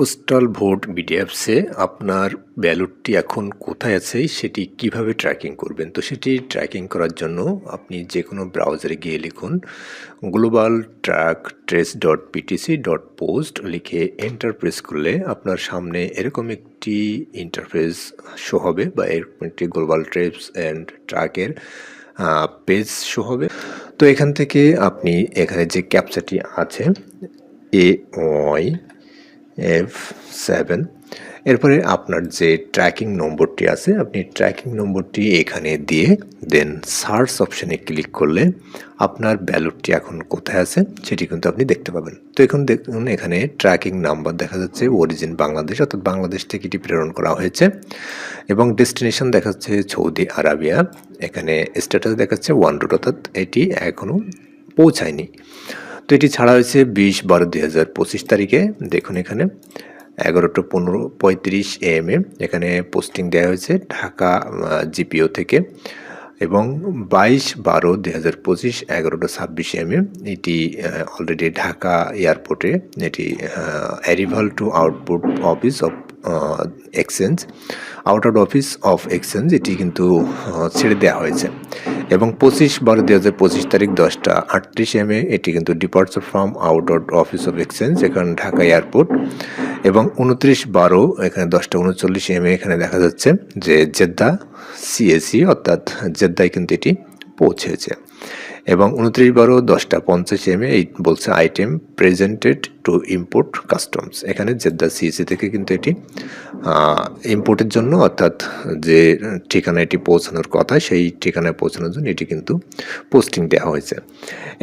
Postal vote বিডিএফসে আপনার ব্যালটটি এখন কোথায় আছে, সেটি কীভাবে ট্র্যাকিং করবেন? তো সেটি ট্র্যাকিং করার জন্য আপনি যে কোনো ব্রাউজারে গিয়ে লিখুন global track trace dot P T C dot post লিখে এন্টার প্রেস করলে আপনার সামনে এরকম একটি ইন্টারফেস শো হবে বা এরকম একটি গ্লোবাল ট্রেস অ্যান্ড ট্র্যাকের পেজ শো হবে। তো এখান থেকে আপনি এখানে যে ক্যাপচাটি আছে এ ওয়াই এফ সেভেন এরপরে আপনার যে ট্র্যাকিং নম্বরটি আছে, আপনি ট্র্যাকিং নম্বরটি এখানে দিয়ে দেন সার্চ অপশানে ক্লিক করলে আপনার ব্যালটটি এখন কোথায় আছে সেটি কিন্তু আপনি দেখতে পাবেন। তো এখন দেখুন, এখানে ট্র্যাকিং নাম্বার দেখা যাচ্ছে অরিজিন বাংলাদেশ, অর্থাৎ বাংলাদেশ থেকে এটি প্রেরণ করা হয়েছে। এবং ডেস্টিনেশন দেখাচ্ছে সৌদি আরাবিয়া। এখানে স্ট্যাটাস দেখাচ্ছে ওয়ান রুট অর্থাৎ এটি এখনও পৌঁছায়নি। তো এটি ছাড়া হয়েছে বিশ বারো দুই হাজার পঁচিশ তারিখে। দেখুন এখানে, এগারোটা পনেরো পঁয়ত্রিশ এম এ এখানে পোস্টিং দেওয়া হয়েছে ঢাকা জিপিও থেকে। এবং বাইশ বারো দুই হাজার পঁচিশ এগারোটা ছাব্বিশে এম এটি অলরেডি ঢাকা এয়ারপোর্টে এটি arrival to output office of exchange outer office of exchange এটি কিন্তু ছেড়ে দেওয়া হয়েছে। এবং পঁচিশ বারো দুই হাজার পঁচিশ তারিখ দশটা আটত্রিশ এম এটি কিন্তু departure from outer office of exchange এখানে ঢাকা এয়ারপোর্ট এবং উনত্রিশ বারো, এখানে দশটা উনচল্লিশ এম এখানে দেখা যাচ্ছে যে জেদ্দা সিএসি অর্থাৎ জেদ্দায় কিন্তু এটি পৌঁছেছে। এবং উনত্রিশ বারো, দশটা পঞ্চাশ এম এই বলছে item presented to import customs এখানে জেদ্দা সিএসি থেকে কিন্তু এটি ইম্পোর্টের জন্য, অর্থাৎ যে ঠিকানা এটি পৌঁছানোর কথা, সেই ঠিকানায় পৌঁছানোর জন্য এটি কিন্তু পোস্টিং দেওয়া হয়েছে।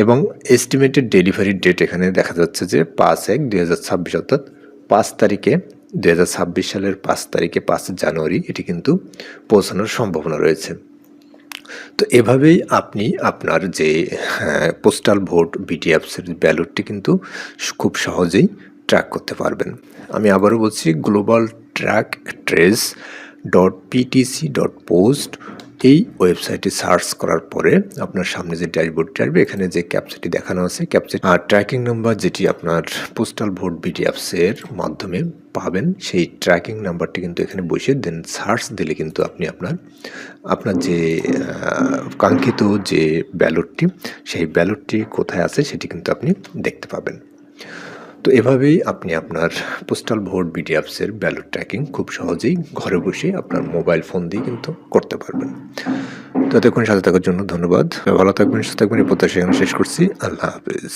এবং এস্টিমেটেড ডেলিভারি ডেট এখানে দেখা যাচ্ছে যে পাঁচ এক দুই হাজার ছাব্বিশ, অর্থাৎ পাঁচ তারিখে দু হাজার ছাব্বিশ সালের পাঁচ তারিখে পাঁচ জানুয়ারি এটি কিন্তু পৌঁছানোর সম্ভাবনা রয়েছে। তো এভাবেই আপনি আপনার যে পোস্টাল ভোট বিটিএফসের ব্যালটটি কিন্তু খুব সহজেই ট্র্যাক করতে পারবেন। আমি আবারও বলছি global track trace dot P T C dot post এই ওয়েবসাইটে সার্চ করার পরে আপনার সামনে যে ড্যাশবোর্ডটি আসবে, এখানে যে ক্যাপচাটি দেখানো আছে, ক্যাপচার আর ট্র্যাকিং নাম্বার যেটি আপনার পোস্টাল ভোট বিডিএফসের মাধ্যমে পাবেন, সেই ট্র্যাকিং নাম্বারটি কিন্তু এখানে বসে দেন, সার্চ দিলে কিন্তু আপনি আপনার আপনার যে কাঙ্ক্ষিত যে ব্যালটটি, সেই ব্যালটটি কোথায় আছে সেটি কিন্তু আপনি দেখতে পাবেন। তো এভাবেই আপনি আপনার পোস্টাল ভোট বিডিএফসের ব্যালট ট্র্যাকিং খুব সহজেই ঘরে বসে আপনার মোবাইল ফোন দিয়ে কিন্তু করতে পারবেন। তো এতক্ষণ সাথে থাকার জন্য ধন্যবাদ। ভালো থাকবেন, সুস্থ থাকবেন, এই প্রত্যাশা শেষ করছি। আল্লাহ হাফিজ।